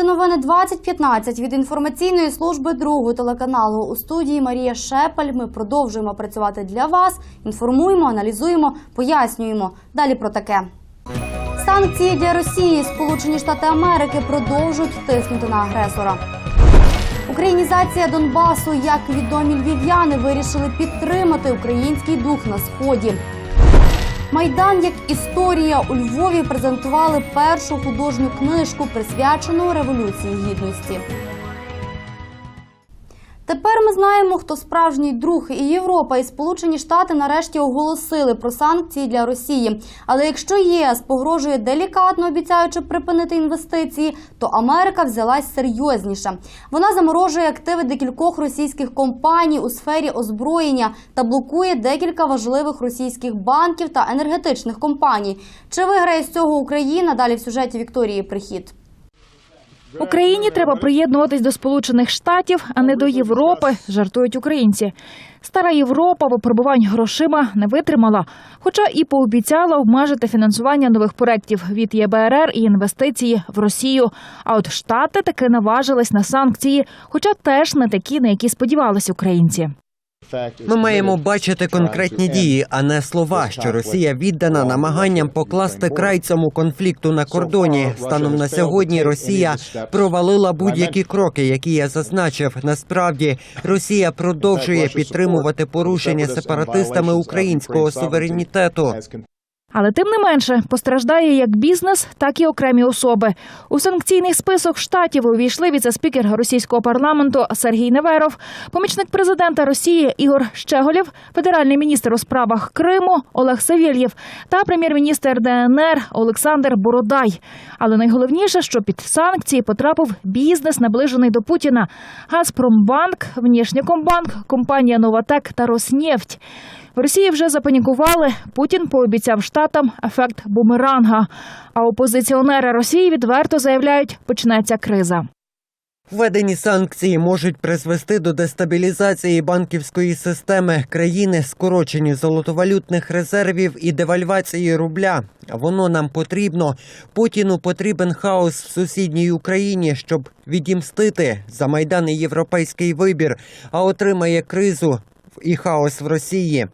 Це новини 2015 від інформаційної служби другого телеканалу. У студії Марія Шепель. Ми продовжуємо працювати для вас. Інформуємо, аналізуємо, пояснюємо. Далі про таке. Санкції для Росії. Сполучені Штати Америки продовжують тиснути на агресора. Українізація Донбасу. Як відомі львів'яни вирішили підтримати український дух на сході. Майдан як історія у Львові презентували першу художню книжку, присвячену революції гідності. Тепер ми знаємо, хто справжній друг і Європа і Сполучені Штати нарешті оголосили про санкції для Росії. Але якщо ЄС погрожує делікатно обіцяючи припинити інвестиції, то Америка взялась серйозніше. Вона заморожує активи декількох російських компаній у сфері озброєння та блокує декілька важливих російських банків та енергетичних компаній. Чи виграє з цього Україна? Далі в сюжеті Вікторії Прихід. Україні треба приєднуватись до Сполучених Штатів, а не до Європи, жартують українці. Стара Європа випробувань грошима не витримала, хоча і пообіцяла обмежити фінансування нових проєктів від ЄБРР і інвестиції в Росію. А от Штати таки наважились на санкції, хоча теж не такі, на які сподівались українці. Ми маємо бачити конкретні дії, а не слова, що Росія віддана намаганням покласти край цьому конфлікту на кордоні. Станом на сьогодні Росія провалила будь-які кроки, які я зазначив. Насправді Росія продовжує підтримувати порушення сепаратистами українського суверенітету. Але тим не менше постраждає як бізнес, так і окремі особи. У санкційний список штатів увійшли віце-спікер російського парламенту Сергій Неверов, помічник президента Росії Ігор Щеголєв, федеральний міністр у справах Криму Олег Савєльєв та прем'єр-міністр ДНР Олександр Бородай. Але найголовніше, що під санкції потрапив бізнес, наближений до Путіна: Газпромбанк, Внішнякомбанк, компанія Новатек та Роснефть. В Росії вже запанікували. Путін пообіцяв штатам ефект бумеранга. А опозиціонери Росії відверто заявляють, почнеться криза. Введені санкції можуть призвести до дестабілізації банківської системи країни, скорочення золотовалютних резервів і девальвації рубля. Воно нам потрібно. Путіну потрібен хаос в сусідній Україні, щоб відімстити за майдан і європейський вибір, а отримає кризу і хаос в Росії.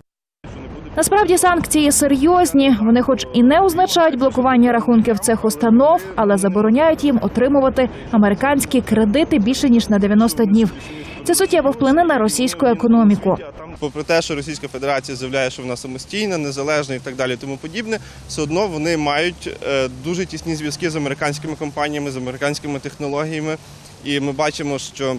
Насправді санкції серйозні. Вони, хоч і не означають блокування рахунків цих установ, але забороняють їм отримувати американські кредити більше ніж на 90 днів. Це суттєво вплине на російську економіку. Попри те, що Російська Федерація заявляє, що вона самостійна, незалежна і так далі, тому подібне, все одно вони мають е, дуже тісні зв'язки з американськими компаніями, з американськими технологіями. І ми бачимо, що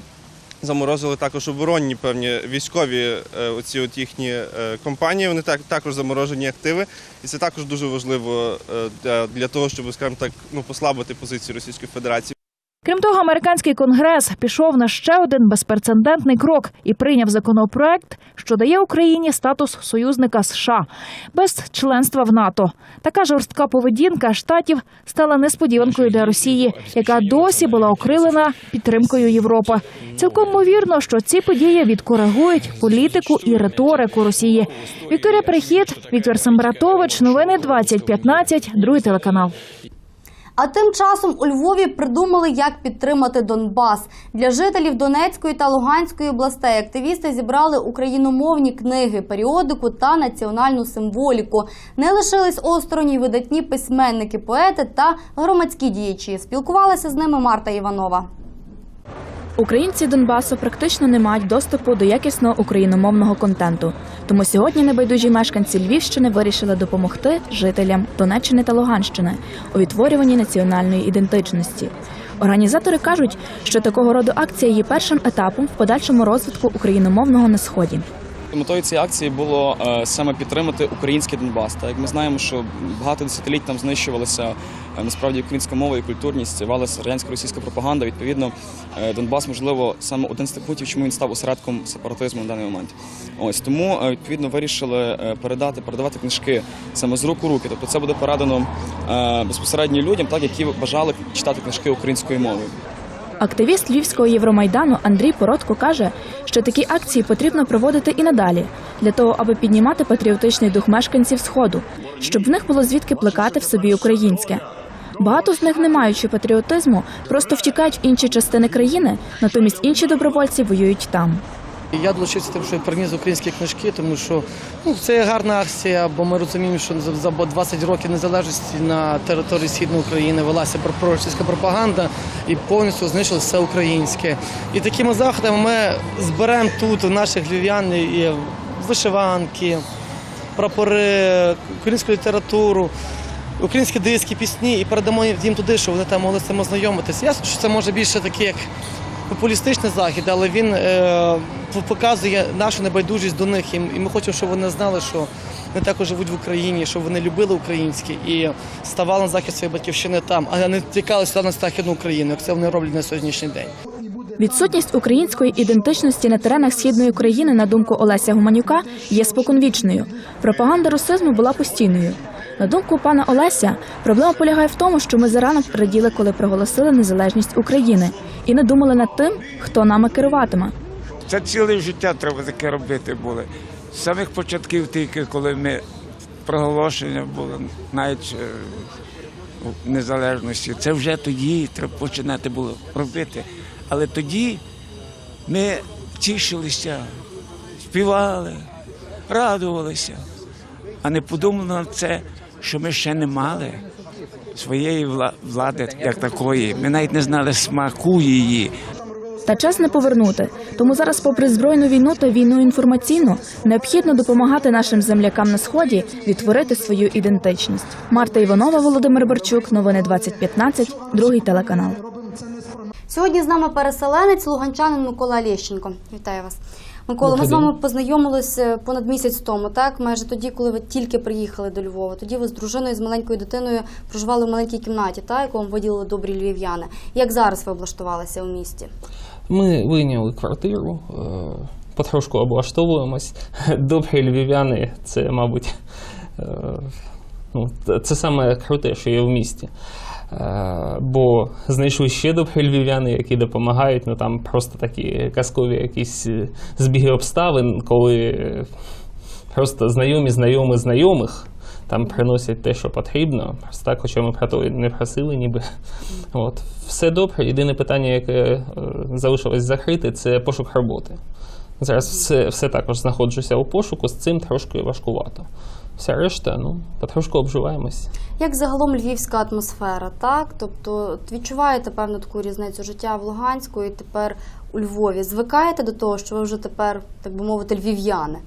заморозили також оборонні певні військові е, оці от їхні е, компанії. Вони так також заморожені активи, і це також дуже важливо е, для, того, щоб скажімо так ну послабити позицію Російської Федерації. Крім того, американський конгрес пішов на ще один безпрецедентний крок і прийняв законопроект, що дає Україні статус союзника США без членства в НАТО. Така жорстка поведінка штатів стала несподіванкою для Росії, яка досі була окрилена підтримкою Європи. Цілком ймовірно, що ці події відкоригують політику і риторику Росії. Вікторія Прихід, Віктор Сембратович, новини 2015, другий телеканал. А тим часом у Львові придумали, як підтримати Донбас. Для жителів Донецької та Луганської областей активісти зібрали україномовні книги, періодику та національну символіку. Не лишились осторонь видатні письменники, поети та громадські діячі. Спілкувалася з ними Марта Іванова. Українці Донбасу практично не мають доступу до якісного україномовного контенту. Тому сьогодні небайдужі мешканці Львівщини вирішили допомогти жителям Донеччини та Луганщини у відтворюванні національної ідентичності. Організатори кажуть, що такого роду акція є першим етапом в подальшому розвитку україномовного на сході. Метою цієї акції було е, саме підтримати український Донбас. Так як ми знаємо, що багато десятиліть там знищувалася е, насправді українська мова і культурність, валася радянська російська пропаганда. Відповідно, е, Донбас, можливо, саме один з тих пунктів, чому він став осередком сепаратизму на даний момент. Ось тому відповідно вирішили передати, передавати книжки саме з рук у руки. Тобто це буде передано безпосередньо людям, так які бажали читати книжки українською мовою. Активіст Львівського Євромайдану Андрій Породко каже, що такі акції потрібно проводити і надалі для того, аби піднімати патріотичний дух мешканців Сходу, щоб в них було звідки плекати в собі українське. Багато з них, не маючи патріотизму, просто втікають в інші частини країни, натомість інші добровольці воюють там. Я долучився тим, що я приніс українські книжки, тому що ну, це гарна акція, бо ми розуміємо, що за- за 20 років незалежності на території Східної України велася проросійська пропаганда і повністю знищилося все українське. І такими заходами ми зберемо тут наших львів'ян і вишиванки, прапори, українську літературу. Українські диски, пісні і передамо їм туди, щоб вони там могли з цим ознайомитися. Ясно, що це може більше такий як популістичний захід, але він е, показує нашу небайдужість до них. І ми хочемо, щоб вони знали, що вони також живуть в Україні, щоб вони любили українське і ставали на захист своєї батьківщини там, а не тікали сюди на Західну Україну, як це вони роблять на сьогоднішній день. Відсутність української ідентичності на теренах східної України, на думку Олеся Гуманюка, є споконвічною. Пропаганда русизму була постійною. На думку пана Олеся, проблема полягає в тому, що ми зарано раділи, коли проголосили незалежність України, і не думали над тим, хто нами керуватиме. Це ціле життя треба таке робити було. З самих початків тільки, коли ми проголошення було, навіть е, незалежності, це вже тоді треба починати було робити. Але тоді ми тішилися, співали, радувалися, а не подумали на це, що ми ще не мали своєї влади як такої. Ми навіть не знали смаку її. Та час не повернути. Тому зараз, попри збройну війну та війну інформаційну, необхідно допомагати нашим землякам на сході відтворити свою ідентичність. Марта Іванова, Володимир Барчук, новини 2015, другий телеканал. Сьогодні з нами переселенець, луганчанин Микола Лєщенко. Вітаю вас. Микола, ми з вами познайомилися понад місяць тому, так? Майже тоді, коли ви тільки приїхали до Львова. Тоді ви з дружиною, з маленькою дитиною проживали в маленькій кімнаті, так, яку вам виділили добрі львів'яни. Як зараз ви облаштувалися у місті? Ми вийняли квартиру, е, потрошку облаштовуємось. Добрі львів'яни це, мабуть, е, ну, це саме круте, що є в місті. Е, Бо знайшли ще добрі львів'яни, які допомагають. Ну там просто такі казкові якісь е, збіги обставин, коли просто знайомі знайомі знайомих там приносять те, що потрібно. Просто так, хоча ми про то не просили, ніби. От. Все добре. Єдине питання, яке е, залишилось закрите, це пошук роботи. Зараз все, все також знаходжуся у пошуку, з цим трошки важкувато. Вся решта, ну, потрошку обживаємось. Як загалом львівська атмосфера, так? Тобто відчуваєте певну таку різницю життя в Луганську і тепер у Львові. Звикаєте до того, що ви вже тепер, так би мовити, львів'яни?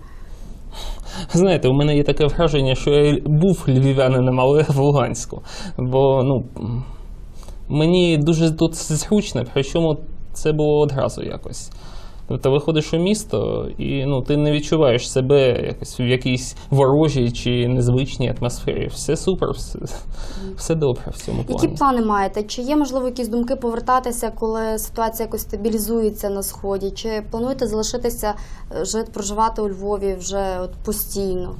Знаєте, у мене є таке враження, що я був львів'янином, але в Луганську. Бо ну, мені дуже тут зручно, причому це було одразу якось. Тобто виходиш у місто і ну, ти не відчуваєш себе якось в якійсь ворожій чи незвичній атмосфері. Все супер, все, все добре в цьому плані. Які плани маєте? Чи є можливо якісь думки повертатися, коли ситуація якось стабілізується на сході? Чи плануєте залишитися е, жити, проживати у Львові вже от постійно?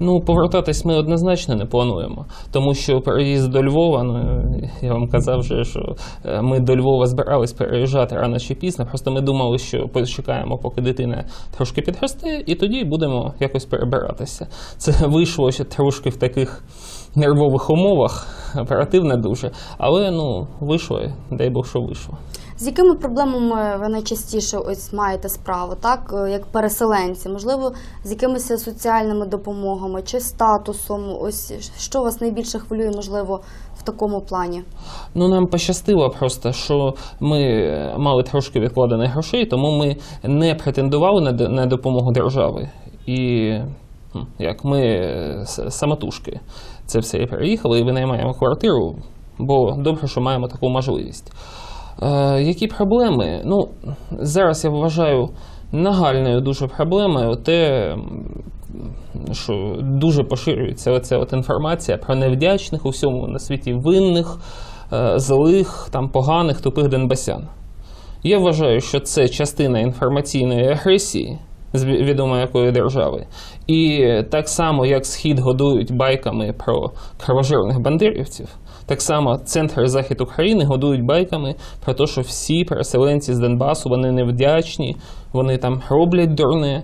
Ну, повертатись ми однозначно не плануємо, тому що переїзд до Львова, ну я вам казав вже, що е, ми до Львова збирались переїжджати рано чи пізно. Просто ми думали, що почекаємо, поки дитина трошки підросте, і тоді будемо якось перебиратися. Це вийшло ще трошки в таких нервових умовах, оперативно дуже, але ну вийшло, дай Бог, що вийшло. З якими проблемами ви найчастіше ось маєте справу, так е, як переселенці? Можливо, з якимись соціальними допомогами чи статусом? Ось що вас найбільше хвилює, можливо, в такому плані? Ну, нам пощастило просто, що ми е, мали трошки відкладених грошей, тому ми не претендували на, на допомогу держави. І як ми е, самотужки це все переїхали і винаймаємо квартиру, бо добре, що маємо таку можливість. Е, які проблеми? Ну, зараз я вважаю нагальною дуже проблемою те, що дуже поширюється оця от інформація про невдячних у всьому на світі винних, е, злих, там, поганих, тупих донбасян. Я вважаю, що це частина інформаційної агресії відомо якої держави. І так само, як Схід годують байками про кровожирних бандерівців, так само центр захід України годують байками про те, що всі переселенці з Донбасу вони невдячні, вони там роблять дурне.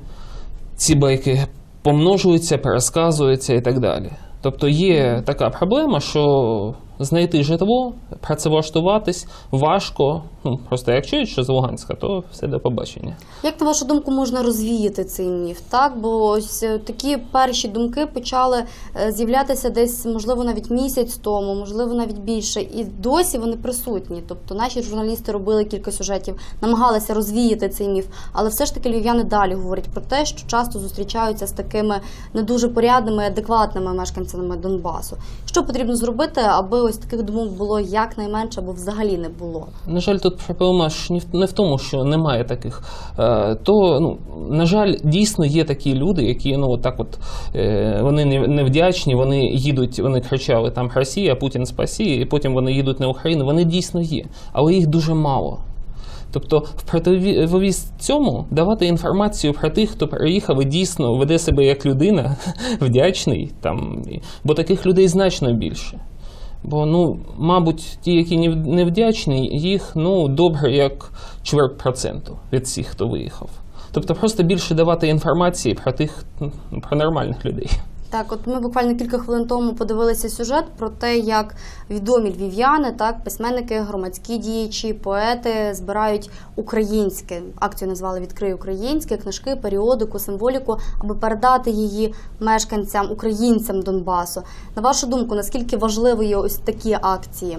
Ці байки помножуються, пересказуються і так далі. Тобто є така проблема, що знайти житло, працевлаштуватись важко. Ну, просто як чують, що з Луганська, то все до побачення. Як на вашу думку можна розвіяти цей міф? Так, бо ось е, такі перші думки почали е, з'являтися десь, можливо, навіть місяць тому, можливо, навіть більше, і досі вони присутні. Тобто наші журналісти робили кілька сюжетів, намагалися розвіяти цей міф, але все ж таки львів'яни далі говорять про те, що часто зустрічаються з такими не дуже порядними, адекватними мешканцями Донбасу. Що потрібно зробити, аби ось таких думок було якнайменше або взагалі не було? На жаль, тут проблема ж не в- тому, що немає таких. Е, То, ну, на жаль, дійсно є такі люди, які ну, так от, е, вони не- невдячні, вони їдуть, вони кричали там Росія, Путін спасі, і потім вони їдуть на Україну. Вони дійсно є, але їх дуже мало. Тобто, в противовіз цьому давати інформацію про тих, хто приїхав і дійсно веде себе як людина, вдячний, там, бо таких людей значно більше. Бо, ну, мабуть, ті, які не- невдячні, їх ну, добре як чверть проценту від всіх, хто виїхав. Тобто просто більше давати інформації про тих, ну, про нормальних людей. Так, от ми буквально кілька хвилин тому подивилися сюжет про те, як відомі львів'яни, так, письменники, громадські діячі, поети збирають українське. Акцію назвали Відкрий українське, книжки, періодику, символіку, аби передати її мешканцям, українцям Донбасу. На вашу думку, наскільки важливі ось такі акції?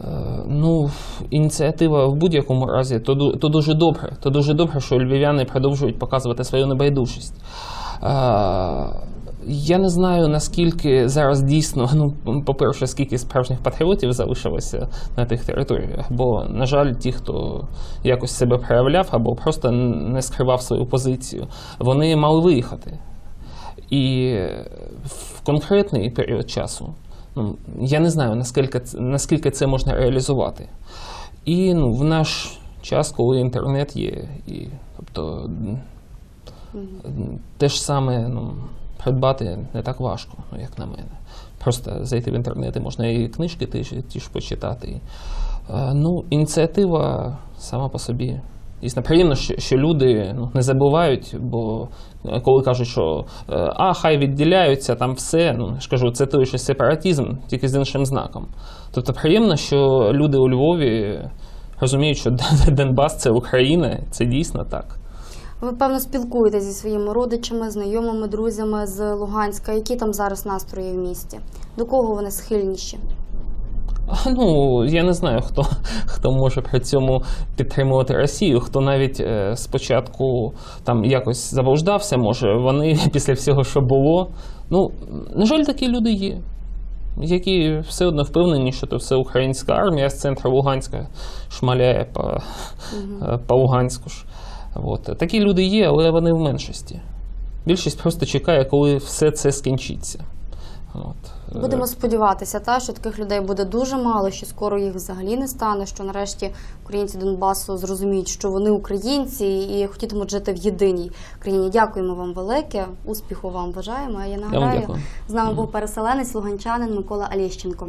Е, Ну, ініціатива в будь-якому разі, то, то дуже добре. То дуже добре, що львів'яни продовжують показувати свою небайдужість. Я не знаю, наскільки зараз дійсно, ну, по-перше, скільки справжніх патріотів залишилося на тих територіях. Бо, на жаль, ті, хто якось себе проявляв або просто не скривав свою позицію, вони мали виїхати. І в конкретний період часу ну, я не знаю, наскільки, це- наскільки це можна реалізувати. І ну, в наш час, коли інтернет є, і тобто те ж саме ну, придбати не так важко, як на мене. Просто зайти в інтернет і можна і книжки ті ті ж почитати. Е, Ну, ініціатива сама по собі. Дійсно, приємно, що, що люди ну, не забувають, бо е, коли кажуть, що е, а, хай відділяються, там все, ну я ж кажу, це той же сепаратизм, тільки з іншим знаком. Тобто приємно, що люди у Львові розуміють, що Донбас це Україна, це дійсно так. Ви певно спілкуєтеся зі своїми родичами, знайомими, друзями з Луганська. Які там зараз настрої в місті? До кого вони схильніші? А, Ну, я не знаю, хто, хто може при цьому підтримувати Росію, хто навіть е, спочатку там якось заблуждався, може, вони після всього, що було. Ну, на жаль, такі люди є, які все одно впевнені, що це все українська армія з центру Луганська шмаляє по, е, по Луганську ж. От. Такі люди є, але вони в меншості. Більшість просто чекає, коли все це скінчиться. От. Е, Будемо сподіватися, та що таких людей буде дуже мало, що скоро їх взагалі не стане. Що нарешті українці Донбасу зрозуміють, що вони українці і хотітимуть жити в єдиній країні. Дякуємо вам велике, успіху вам бажаємо. А я нагадаю, з нами був переселенець луганчанин Микола Алєщенко.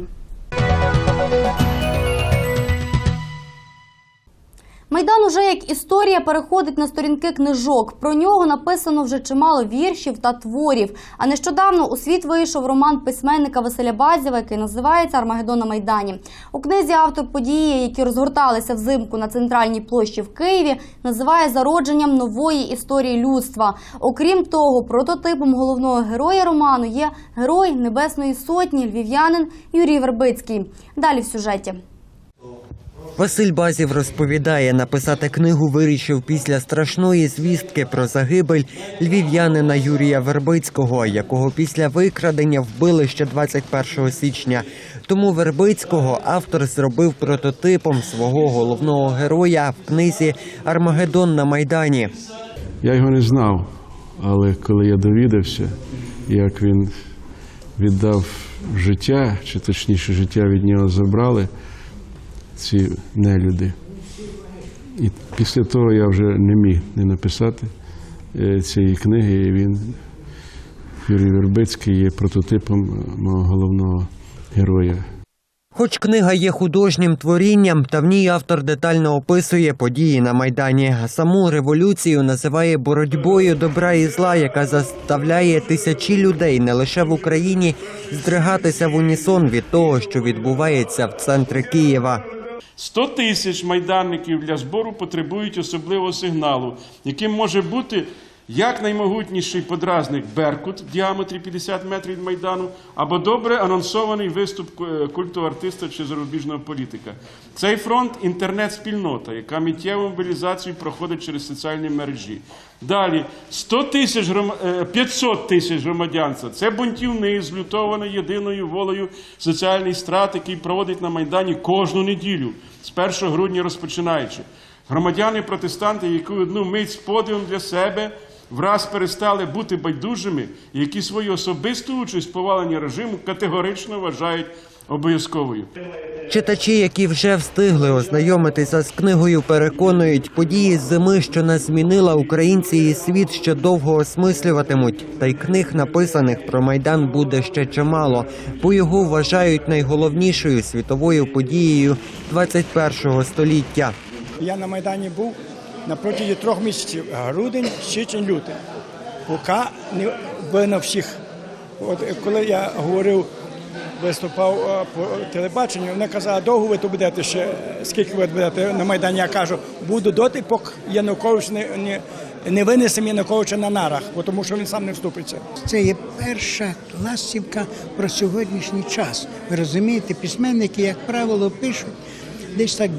Майдан уже як історія переходить на сторінки книжок. Про нього написано вже чимало віршів та творів. А нещодавно у світ вийшов роман письменника Василя Базєва, який називається Армагеддон на Майдані. У книзі автор події, які розгорталися взимку на центральній площі в Києві, називає зародженням нової історії людства. Окрім того, прототипом головного героя роману є герой Небесної Сотні, львів'янин Юрій Вербицький. Далі в сюжеті. Василь Базів розповідає, написати книгу вирішив після страшної звістки про загибель львів'янина Юрія Вербицького, якого після викрадення вбили ще 21 січня. Тому Вербицького автор зробив прототипом свого головного героя в книзі Армагеддон на Майдані. Я його не знав, але коли я довідався, як він віддав життя, чи точніше життя від нього забрали ці нелюди. І після того я вже не міг не написати е, цієї книги. І він, Юрій Вербицький, є прототипом мого головного героя. Хоч книга є художнім творінням, та в ній автор детально описує події на майдані. Саму революцію називає боротьбою добра і зла, яка заставляє тисячі людей не лише в Україні здригатися в унісон від того, що відбувається в центрі Києва. 100 тисяч майданників для збору потребують особливого сигналу, яким може бути як наймогутніший подразник Беркут в діаметрі 50 метрів від Майдану, або добре анонсований виступ е, культу артиста чи зарубіжного політика. Цей фронт інтернет-спільнота, яка миттєву мобілізацію проходить через соціальні мережі. Далі 100 тисяч гром... е, 500 тисяч громадянства. Це бунтівник, злютований єдиною волею соціальний страт, який проводить на Майдані кожну неділю, з 1 грудня розпочинаючи. Громадяни-протестанти, які одну мить з подивом для себе враз перестали бути байдужими, які свою особисту участь в поваленні режиму категорично вважають обов'язковою. Читачі, які вже встигли ознайомитися з книгою, переконують, події зими, що нас змінила українці і світ ще довго осмислюватимуть. Та й книг, написаних про майдан, буде ще чимало, бо його вважають найголовнішою світовою подією 21 століття. Я на Майдані був на протязі трьох місяців грудень, січень, лютий. Поки не вина всіх. От коли я говорив, виступав по телебаченню, вони казали, довго ви тут будете ще, скільки ви будете на Майдані, я кажу, буду доти, поки Янукович не, не, не винесе Януковича на нарах, тому що він сам не вступиться. Це є перша ластівка про сьогоднішній час. Ви розумієте, письменники, як правило, пишуть десь так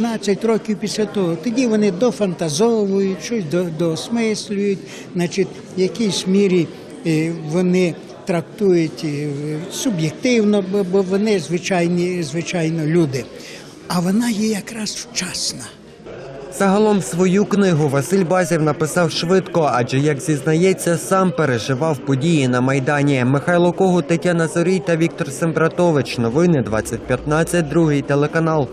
10-15 років після того. Тоді вони дофантазовують, щось до- доосмислюють, значить, в якійсь мірі е, вони трактують е, суб'єктивно, бо- вони звичайні, звичайно люди. А вона є якраз вчасна. Загалом свою книгу Василь Базів написав швидко, адже, як зізнається, сам переживав події на майдані. Михайло Когут, Тетяна Зорій та Віктор Сембратович. Новини 2015, другий телеканал.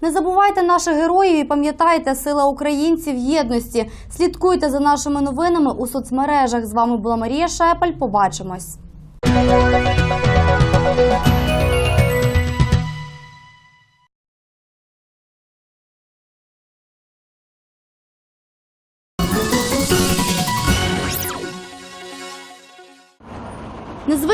Не забувайте наших героїв і пам'ятайте, сила українців єдності. Слідкуйте за нашими новинами у соцмережах. З вами була Марія Шепель. Побачимось.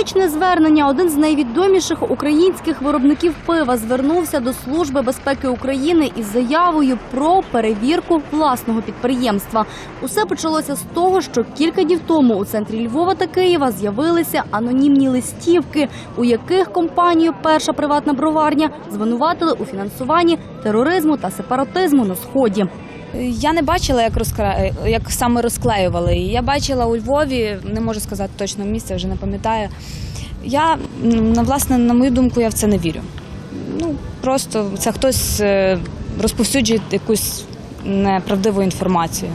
Незвичне звернення. Один з найвідоміших українських виробників пива звернувся до Служби безпеки України із заявою про перевірку власного підприємства. Усе почалося з того, що кілька днів тому у центрі Львова та Києва з'явилися анонімні листівки, у яких компанію Перша приватна броварня звинуватили у фінансуванні тероризму та сепаратизму на сході. Я не бачила, як розкра... як саме розклеювали. Я бачила у Львові, не можу сказати точно місце, вже не пам'ятаю. Я на власне, на мою думку, я в це не вірю. Ну просто це хтось е, розповсюджує якусь неправдиву інформацію.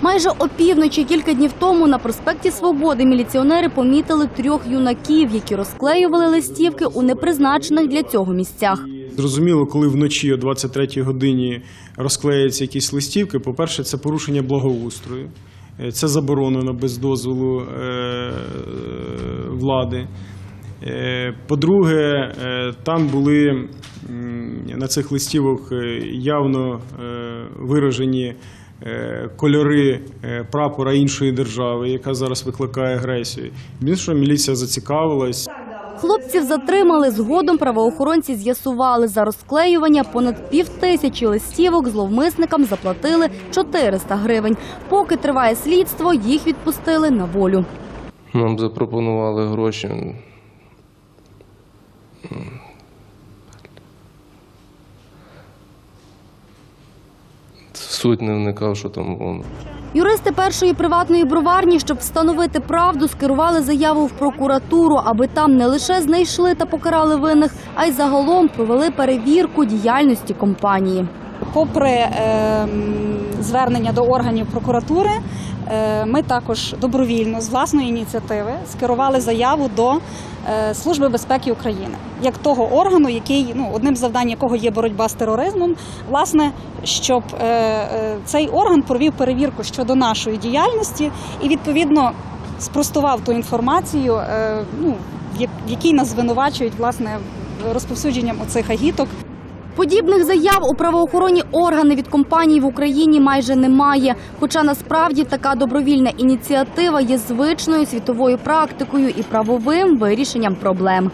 Майже опівночі кілька днів тому на проспекті Свободи міліціонери помітили трьох юнаків, які розклеювали листівки у непризначених для цього місцях. Зрозуміло, коли вночі о 23-й годині розклеюються якісь листівки, по-перше, це порушення благоустрою, Е, це заборонено без дозволу е, влади. Е, По-друге, там були на цих листівок явно виражені кольори прапора іншої держави, яка зараз викликає агресію. Більше міліція зацікавилась. Хлопців затримали. Згодом правоохоронці з'ясували за розклеювання понад півтисячі листівок. Зловмисникам заплатили 400 гривень. Поки триває слідство, їх відпустили на волю. Нам запропонували гроші. Суть не вникав, що там воно. Юристи першої приватної броварні, щоб встановити правду, скерували заяву в прокуратуру, аби там не лише знайшли та покарали винних, а й загалом провели перевірку діяльності компанії. Попри е, звернення до органів прокуратури, е, ми також добровільно з власної ініціативи скерували заяву до е, Служби безпеки України як того органу, який ну одним завдань якого є боротьба з тероризмом, власне, щоб е, цей орган провів перевірку щодо нашої діяльності і відповідно спростував ту інформацію, ну в якій нас звинувачують власне розповсюдженням оцих агіток. Подібних заяв у правоохоронні органи від компаній в Україні майже немає. Хоча насправді така добровільна ініціатива є звичною світовою практикою і правовим вирішенням проблем.